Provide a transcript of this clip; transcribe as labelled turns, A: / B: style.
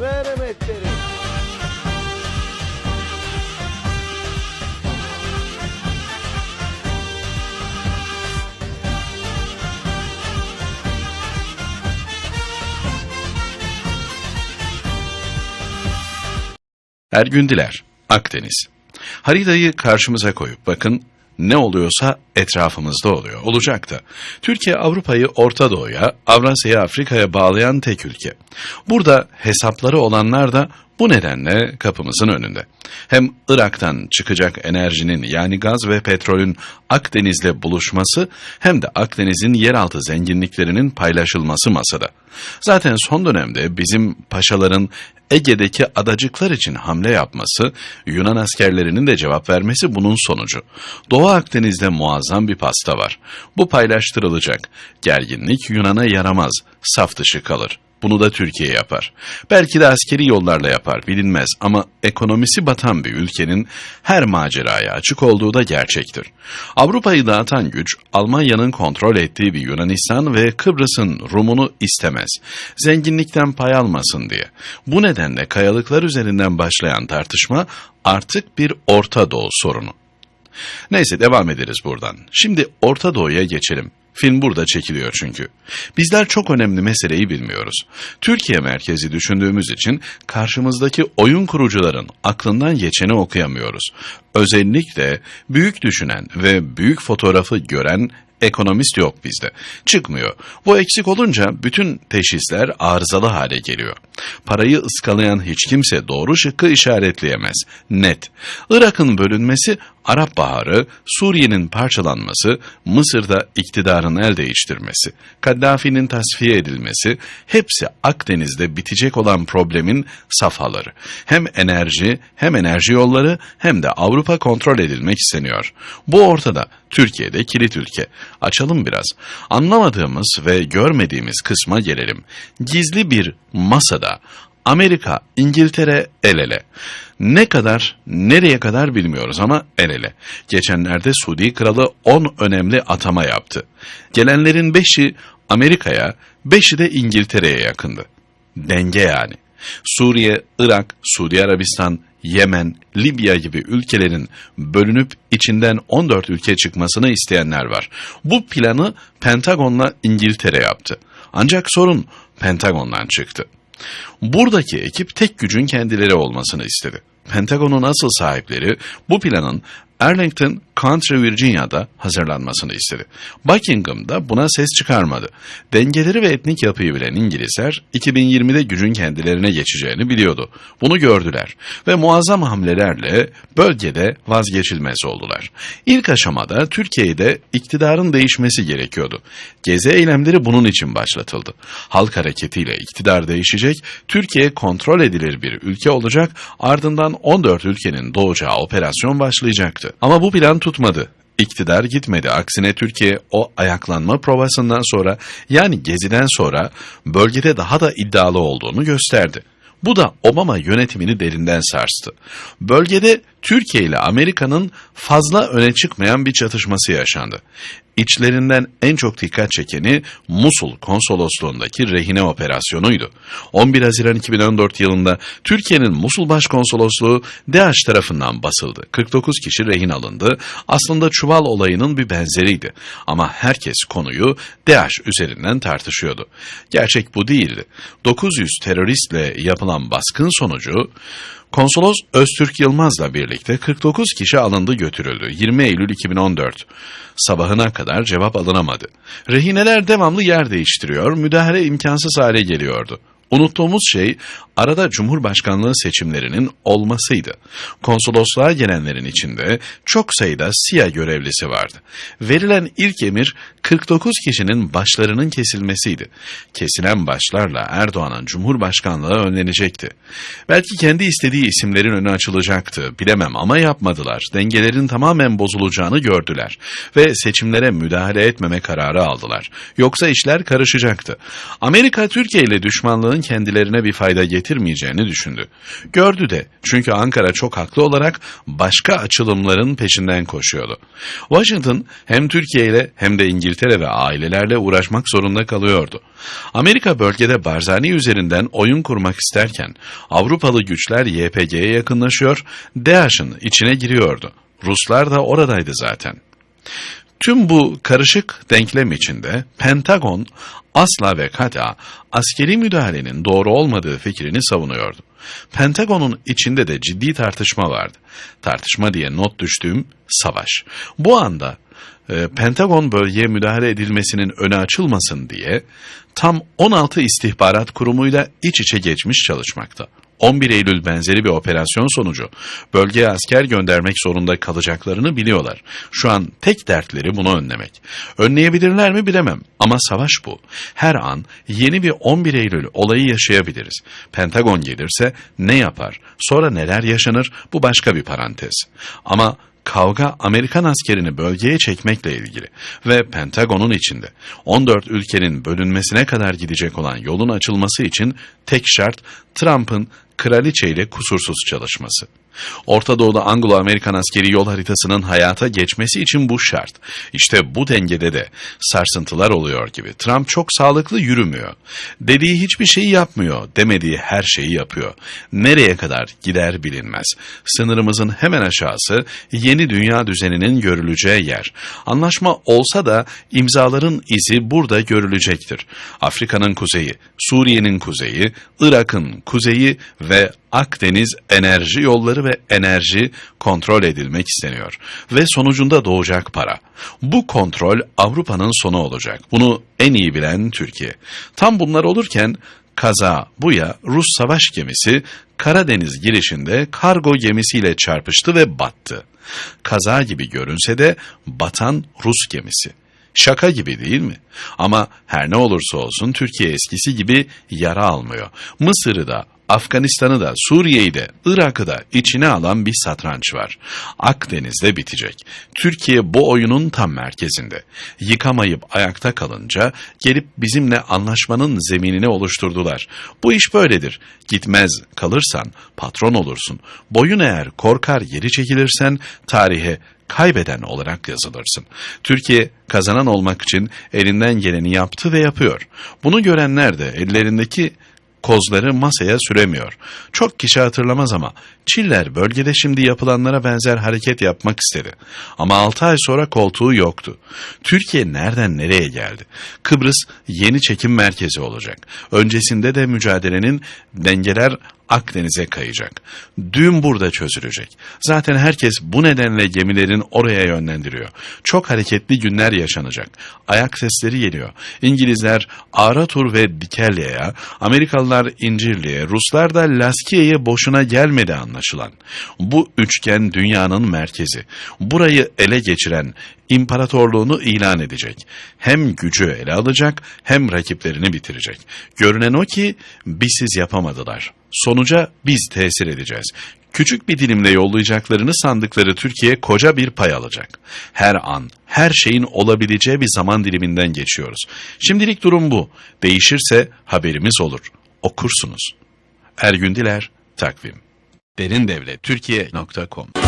A: Veremetleri.
B: Ergündiler, Akdeniz. Haritayı karşımıza koyup bakın ne oluyorsa etrafımızda oluyor. Olacak da. Türkiye Avrupa'yı Orta Doğu'ya, Avrasya'yı Afrika'ya bağlayan tek ülke. Burada hesapları olanlar da bu nedenle kapımızın önünde. Hem Irak'tan çıkacak enerjinin yani gaz ve petrolün Akdeniz'le buluşması hem de Akdeniz'in yeraltı zenginliklerinin paylaşılması masada. Zaten son dönemde bizim paşaların Ege'deki adacıklar için hamle yapması, Yunan askerlerinin de cevap vermesi bunun sonucu. Doğu Akdeniz'de muazzam bir pasta var. Bu paylaştırılacak. Gerginlik Yunan'a yaramaz, saf dışı kalır. Bunu da Türkiye yapar. Belki de askeri yollarla yapar bilinmez ama ekonomisi batan bir ülkenin her maceraya açık olduğu da gerçektir. Avrupa'yı dağıtan güç Almanya'nın kontrol ettiği bir Yunanistan ve Kıbrıs'ın Rum'unu istemez. Zenginlikten pay almasın diye. Bu nedenle kayalıklar üzerinden başlayan tartışma artık bir Orta Doğu sorunu. Neyse devam ederiz buradan. Şimdi Orta Doğu'ya geçelim. Film burada çekiliyor çünkü. Bizler çok önemli meseleyi bilmiyoruz. Türkiye merkezi düşündüğümüz için karşımızdaki oyun kurucuların aklından geçeni okuyamıyoruz. Özellikle büyük düşünen ve büyük fotoğrafı gören ekonomist yok bizde. Çıkmıyor. Bu eksik olunca bütün teşhisler arızalı hale geliyor. Parayı ıskalayan hiç kimse doğru şıkkı işaretleyemez. Net. Irak'ın bölünmesi, Arap Baharı, Suriye'nin parçalanması, Mısır'da iktidarın el değiştirmesi, Kaddafi'nin tasfiye edilmesi, hepsi Akdeniz'de bitecek olan problemin safhaları. Hem enerji, hem enerji yolları, hem de Avrupa kontrol edilmek isteniyor. Bu ortada. Türkiye'de kilit ülke. Açalım biraz. Anlamadığımız ve görmediğimiz kısma gelelim. Gizli bir masada Amerika, İngiltere el ele. Ne kadar, nereye kadar bilmiyoruz ama el ele. Geçenlerde Suudi Kralı 10 önemli atama yaptı. Gelenlerin 5'i Amerika'ya, 5'i de İngiltere'ye yakındı. Denge yani. Suriye, Irak, Suudi Arabistan, Yemen, Libya gibi ülkelerin bölünüp içinden 14 ülke çıkmasını isteyenler var. Bu planı Pentagon'la İngiltere yaptı. Ancak sorun Pentagon'dan çıktı. Buradaki ekip tek gücün kendileri olmasını istedi. Pentagon'un asıl sahipleri bu planın Arlington, Country Virginia'da hazırlanmasını istedi. Buckingham da buna ses çıkarmadı. Dengeleri ve etnik yapıyı bilen İngilizler 2020'de gücün kendilerine geçeceğini biliyordu. Bunu gördüler ve muazzam hamlelerle bölgede vazgeçilmez oldular. İlk aşamada Türkiye'de iktidarın değişmesi gerekiyordu. Gezi eylemleri bunun için başlatıldı. Halk hareketiyle iktidar değişecek, Türkiye kontrol edilir bir ülke olacak, ardından 14 ülkenin doğacağı operasyon başlayacaktı. Ama bu plan tutmadı. İktidar gitmedi. Aksine Türkiye o ayaklanma provasından sonra yani geziden sonra bölgede daha da iddialı olduğunu gösterdi. Bu da Obama yönetimini derinden sarstı. Bölgede Türkiye ile Amerika'nın fazla öne çıkmayan bir çatışması yaşandı. İçlerinden en çok dikkat çekeni Musul konsolosluğundaki rehine operasyonuydu. 11 Haziran 2014 yılında Türkiye'nin Musul Başkonsolosluğu DAEŞ tarafından basıldı. 49 kişi rehin alındı. Aslında çuval olayının bir benzeriydi. Ama herkes konuyu DAEŞ üzerinden tartışıyordu. Gerçek bu değildi. 900 teröristle yapılan baskın sonucu Konsolos Öztürk Yılmaz'la birlikte 49 kişi alındı götürüldü. 20 Eylül 2014 sabahına kadar cevap alınamadı. Rehineler devamlı yer değiştiriyor, müdahale imkansız hale geliyordu. Unuttuğumuz şey arada Cumhurbaşkanlığı seçimlerinin olmasıydı. Konsolosluğa gelenlerin içinde çok sayıda SİA görevlisi vardı. Verilen ilk emir 49 kişinin başlarının kesilmesiydi. Kesilen başlarla Erdoğan'ın Cumhurbaşkanlığı önlenecekti. Belki kendi istediği isimlerin önü açılacaktı, bilemem ama yapmadılar. Dengelerin tamamen bozulacağını gördüler ve seçimlere müdahale etmeme kararı aldılar. Yoksa işler karışacaktı. Amerika Türkiye ile düşmanlığın kendilerine bir fayda getirmeyeceğini düşündü. Gördü de çünkü Ankara çok haklı olarak başka açılımların peşinden koşuyordu. Washington hem Türkiye ile hem de İngiltere ve ailelerle uğraşmak zorunda kalıyordu. Amerika bölgede Barzani üzerinden oyun kurmak isterken Avrupalı güçler YPG'ye yakınlaşıyor, DAEŞ'in içine giriyordu. Ruslar da oradaydı zaten. Tüm bu karışık denklem içinde Pentagon asla ve kata askeri müdahalenin doğru olmadığı fikrini savunuyordu. Pentagon'un içinde de ciddi tartışma vardı. Tartışma diye not düştüğüm savaş. Bu anda e, Pentagon bölgeye müdahale edilmesinin önü açılmasın diye tam 16 istihbarat kurumuyla iç içe geçmiş çalışmakta. 11 Eylül benzeri bir operasyon sonucu bölgeye asker göndermek zorunda kalacaklarını biliyorlar. Şu an tek dertleri bunu önlemek. Önleyebilirler mi bilemem ama savaş bu. Her an yeni bir 11 Eylül olayı yaşayabiliriz. Pentagon gelirse ne yapar? Sonra neler yaşanır? Bu başka bir parantez. Ama kavga Amerikan askerini bölgeye çekmekle ilgili ve Pentagon'un içinde 14 ülkenin bölünmesine kadar gidecek olan yolun açılması için tek şart Trump'ın kraliçe ile kusursuz çalışması. Orta Doğu'da Anglo-Amerikan askeri yol haritasının hayata geçmesi için bu şart. İşte bu dengede de sarsıntılar oluyor gibi. Trump çok sağlıklı yürümüyor. Dediği hiçbir şeyi yapmıyor, demediği her şeyi yapıyor. Nereye kadar gider bilinmez. Sınırımızın hemen aşağısı yeni dünya düzeninin görüleceği yer. Anlaşma olsa da imzaların izi burada görülecektir. Afrika'nın kuzeyi, Suriye'nin kuzeyi, Irak'ın kuzeyi ve Akdeniz enerji yolları ve enerji kontrol edilmek isteniyor ve sonucunda doğacak para. Bu kontrol Avrupa'nın sonu olacak. Bunu en iyi bilen Türkiye. Tam bunlar olurken kaza buya Rus savaş gemisi Karadeniz girişinde kargo gemisiyle çarpıştı ve battı. Kaza gibi görünse de batan Rus gemisi. Şaka gibi değil mi? Ama her ne olursa olsun Türkiye eskisi gibi yara almıyor. Mısır'ı da Afganistan'ı da Suriye'yi de Irak'ı da içine alan bir satranç var. Akdeniz'de bitecek. Türkiye bu oyunun tam merkezinde. Yıkamayıp ayakta kalınca gelip bizimle anlaşmanın zeminini oluşturdular. Bu iş böyledir. Gitmez kalırsan patron olursun. Boyun eğer korkar geri çekilirsen tarihe kaybeden olarak yazılırsın. Türkiye kazanan olmak için elinden geleni yaptı ve yapıyor. Bunu görenler de ellerindeki kozları masaya süremiyor. Çok kişi hatırlamaz ama Çiller bölgede şimdi yapılanlara benzer hareket yapmak istedi. Ama 6 ay sonra koltuğu yoktu. Türkiye nereden nereye geldi? Kıbrıs yeni çekim merkezi olacak. Öncesinde de mücadelenin dengeler Akdeniz'e kayacak. Düğüm burada çözülecek. Zaten herkes bu nedenle gemilerin oraya yönlendiriyor. Çok hareketli günler yaşanacak. Ayak sesleri geliyor. İngilizler Aratur ve Dikelya'ya, Amerikalılar İncirli'ye, Ruslar da Laskiye'ye boşuna gelmedi anlaşılan. Bu üçgen dünyanın merkezi. Burayı ele geçiren imparatorluğunu ilan edecek. Hem gücü ele alacak hem rakiplerini bitirecek. Görünen o ki bizsiz yapamadılar. Sonuca biz tesir edeceğiz. Küçük bir dilimle yollayacaklarını sandıkları Türkiye koca bir pay alacak. Her an, her şeyin olabileceği bir zaman diliminden geçiyoruz. Şimdilik durum bu. Değişirse haberimiz olur. Okursunuz. Ergün Diler, Takvim. Derindevlettürkiye.com